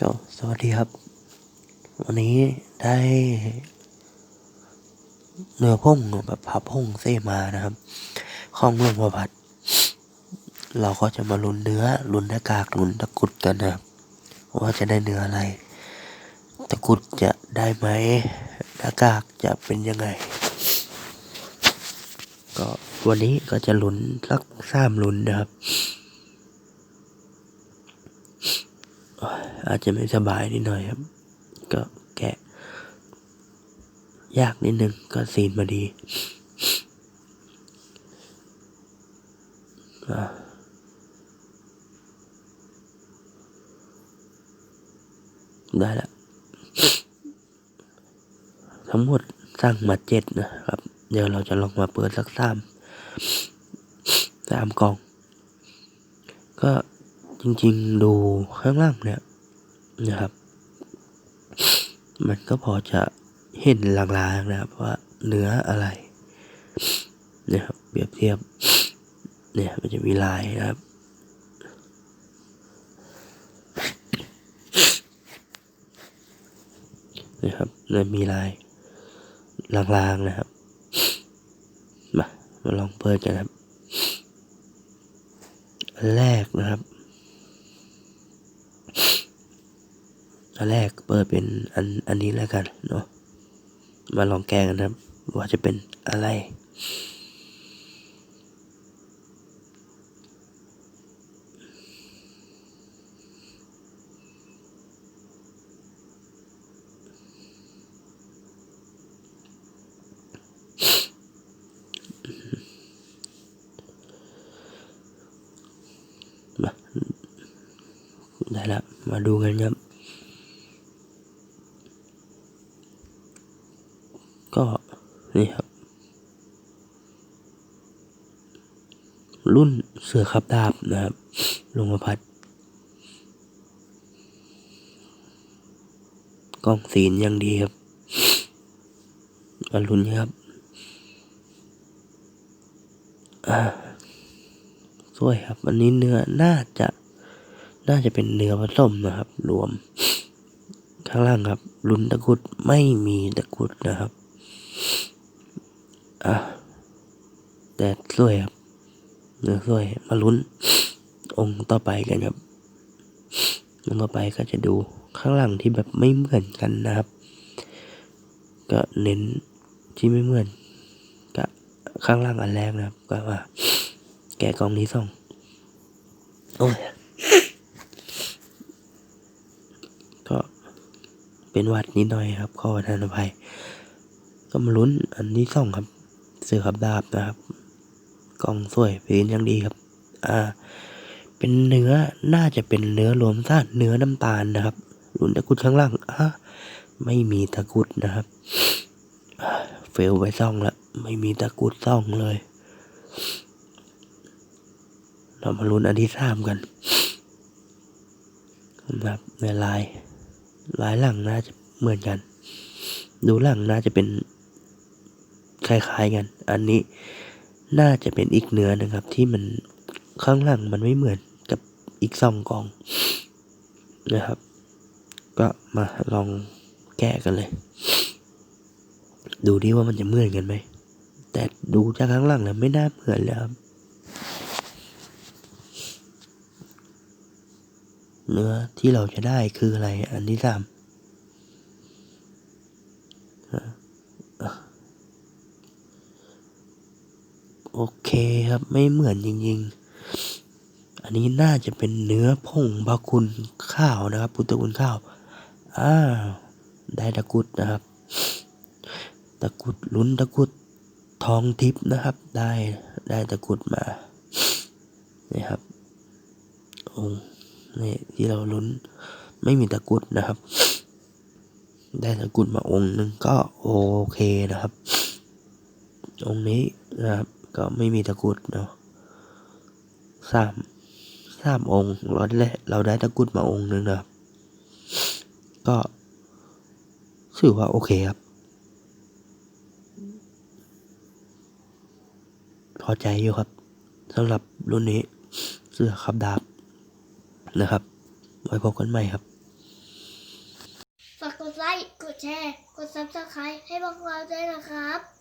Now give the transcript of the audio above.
ก็สวัสดีครับ วันนี้ได้เนื้อพงแบบพับพงเซมานะครับของหลวงพ่อพัด เราก็จะมาลุ้นเนื้อลุ้นหน้ากากลุ้นตะกุดกันนะครับว่าจะได้เนื้ออะไร ตะกุดจะได้ไหมหน้ากากจะเป็นยังไง ก็วันนี้ก็จะลุ้นสักสามลุ้นนะครับ อาจจะไม่สบายนิดหน่อยครับ ก็แกะ ยากนิดนึงก็ซีนมาดีได้ละ ทั้งหมดสั่งมาเจ็ดนะครับ เดี๋ยวเราจะลองมาเปิดสักสามสามกล่อง ก็ จริงๆดูข้างล่างเนี่ยนะครับ มันก็พอจะเห็นลางๆนะครับว่าเนื้ออะไรเนี่ยครับเปรียบเทียบเนี่ยมันจะมีลายนะครับนะครับเลยมีลายลางๆนะครับ มามาลองเปิดกันครับ แรกนะครับ นแรกเปิดเป็นอันอันนี้แล้วกันเนาะมาลองแก้กันครับ ว่าจะเป็นอะไร มา ได้แล้ว มาดูกันครับ ก็นี่ครับ รุ่นเสือขับดาบนะครับลงมาพัดกล้องสีนยังดีครับมาลุ้นครับอ่าสวยครับ อันนี้เนื้อน่าจะ น่าจะเป็นเนื้อผสมนะครับ รวม ข้างล่างครับลุ้นตะกุดไม่มีตะกุดนะครับ อะแต่สวยครับเนื้อสวยมาลุ้น องค์ต่อไปกันครับองค์ต่อไปก็จะดูข้างหลังที่แบบไม่เหมือนกันนะครับ ก็เน้นที่ไม่เหมือนกับข้างล่างอันแรกนะครับ ก็ว่า แกะกองนี้ส่องโอ้ยก็เป็นวัดนิดหน่อยครับขอประทานอภัย ก็มาลุ้นอันที่สองครับ เสือขับดาบนะครับ กล่องสวยเป็นอย่างดีครับ อ่า เป็นเนื้อน่าจะเป็นเนื้อรวมธาตุเนื้อน้ำตาลนะครับลุ้นตะกุดข้างล่างอะไม่มีตะกุดนะครับเฟลไปซ่องละไม่มีตะกุดซ่องเลย เรามาลุ้นอันที่สามกันนะครับในลายลายหลังน่าจะเหมือนกัน ดูหลังน่าจะเป็น คล้ายๆกัน อันนี้น่าจะเป็นอีกเนื้อนะครับ ที่มันข้างหลังมันไม่เหมือนกับอีกสองกองนะครับ ก็มาลองแกะกันเลย ดูดิว่ามันจะเหมือนกันไหม แต่ดูจากข้างหลังแล้วไม่น่าเหมือนแล้วครับเนื้อที่เราจะได้คืออะไร อันที่สามอะอะ โอเคครับไม่เหมือนจริงๆ อันนี้น่าจะเป็นเนื้อผงบาคุณข้าวนะครับพุทธคุณข้าวอ้าวได้ตะกุดนะครับ ตะกุดลุ้นตะกุดทองทิพย์นะครับ ได้ได้ตะกุดมานี่ครับองค์นี่ที่เราลุ้นไม่มีตะกุดนะครับ ได้ตะกุดมาองค์หนึ่งก็โอเคนะครับ องค์นี้นะครับ ก็ไม่มีตะกุดเนาะสามสามองค์เราได้เราได้ตะกุดมาองค์หนึ่งนะก็ถือว่าโอเคครับ พอใจอยู่ครับสำหรับรุ่นนี้เสื้อขับดาบนะครับ ไว้พบกันใหม่ครับ ฝากกดไลค์ กดแชร์ กดซับสไครต์ให้พวกเราด้วยนะครับ